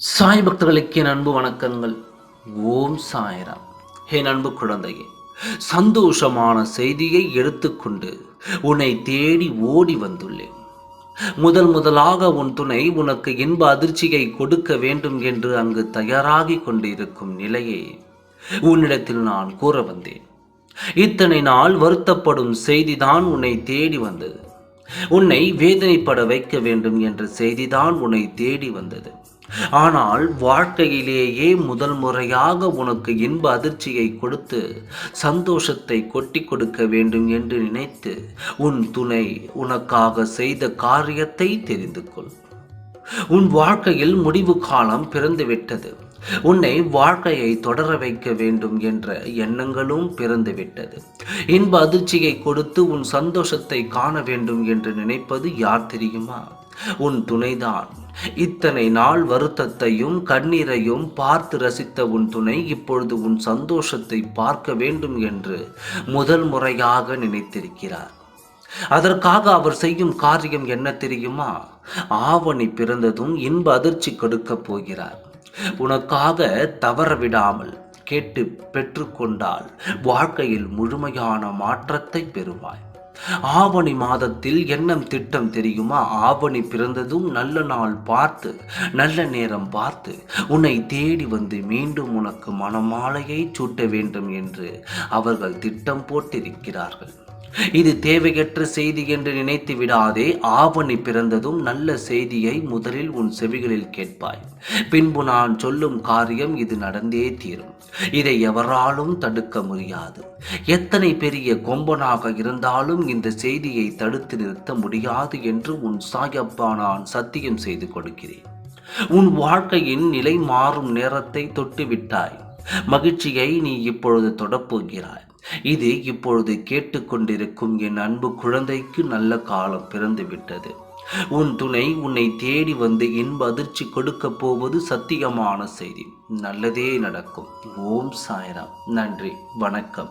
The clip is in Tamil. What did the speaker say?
சாய் பக்தர்களுக்கு என் அன்பு வணக்கங்கள். ஓம் சாய்ராம். என் அன்பு குழந்தையே சந்தோஷமான செய்தியை எடுத்துக்கொண்டு உன்னை தேடி ஓடி வந்துள்ளேன். முதல் முதலாக உன் துணை உனக்கு இன்ப அதிர்ச்சியை கொடுக்க வேண்டும் என்று அங்கு தயாராகி கொண்டிருக்கும் நிலையை உன்னிடத்தில் நான் கூற வந்தேன். இத்தனை நாள் வருத்தப்படும் செய்திதான் உன்னை தேடி வந்தது. உன்னை வேதனைப்பட வைக்க வேண்டும் என்ற செய்திதான் உன்னை தேடி வந்தது. ஆனால் வாழ்க்கையிலேயே முதல் முறையாக உனக்கு இன்ப அதிர்ச்சியை கொடுத்து சந்தோஷத்தை கொட்டி கொடுக்க வேண்டும் என்று நினைத்து உன் துணை உனக்காக செய்த காரியத்தை தெரிந்து கொள். உன் வாழ்க்கையில் முடிவு காலம் பிறந்துவிட்டது. உன்னை வாழ்க்கையை தொடர வைக்க வேண்டும் என்ற எண்ணங்களும் பிறந்துவிட்டது. இன்ப அதிர்ச்சியை கொடுத்து உன் சந்தோஷத்தை காண வேண்டும் என்று நினைப்பது யார் தெரியுமா? உன் துணைதான். இத்தனை நாள் வருத்தத்தையும் கண்ணீரையும் பார்த்து ரசித்த உன் துணை இப்பொழுது உன் சந்தோஷத்தை பார்க்க வேண்டும் என்று முதல் முறையாக நினைத்திருக்கிறார். அதற்காக அவர் செய்யும் காரியம் என்ன தெரியுமா? ஆவணி பிறந்ததும் இன்ப அதிர்ச்சி கொடுக்கப் போகிறார். உனக்காக தவற விடாமல் கேட்டு பெற்றுக்கொண்டால் வாழ்க்கையில் முழுமையான மாற்றத்தை பெறுவாய். ஆவணி மாதத்தில் எண்ணம் திட்டம் தெரியுமா? ஆவணி பிறந்ததும் நல்ல நாள் பார்த்து நல்ல நேரம் பார்த்து உன்னை தேடி வந்து மீண்டும் உனக்கு மணமாலையை சூட்ட வேண்டும் என்று அவர்கள் திட்டம் போட்டிருக்கிறார்கள். இது தேவையற்ற செய்தி என்று நினைத்து விடாதே. ஆவணி பிறந்ததும் நல்ல செய்தியை முதலில் உன் செவிகளில் கேட்பாய். பின்பு நான் சொல்லும் காரியம் இது நடந்தே தீரும். இதை எவராலும் தடுக்க முடியாது. எத்தனை பெரிய கொம்பனாக இருந்தாலும் இந்த செய்தியை தடுத்து நிறுத்த முடியாது என்று உன் சாயப்பா நான் சத்தியம் செய்து கொடுக்கிறேன். உன் வாழ்க்கையின் நிலை மாறும் நேரத்தை தொட்டுவிட்டாய். மகிழ்ச்சியை நீ இப்பொழுது தொடப்போகிறாய். இது இப்பொழுது கேட்டுக்கொண்டிருக்கும் என் அன்பு குழந்தைக்கு நல்ல காலம் பிறந்து விட்டது உன் துணை உன்னை தேடி வந்து இன்ப அதிர்ச்சி கொடுக்க போவது சத்தியமான செய்தி. நல்லதே நடக்கும். ஓம் சாய்ராம். நன்றி. வணக்கம்.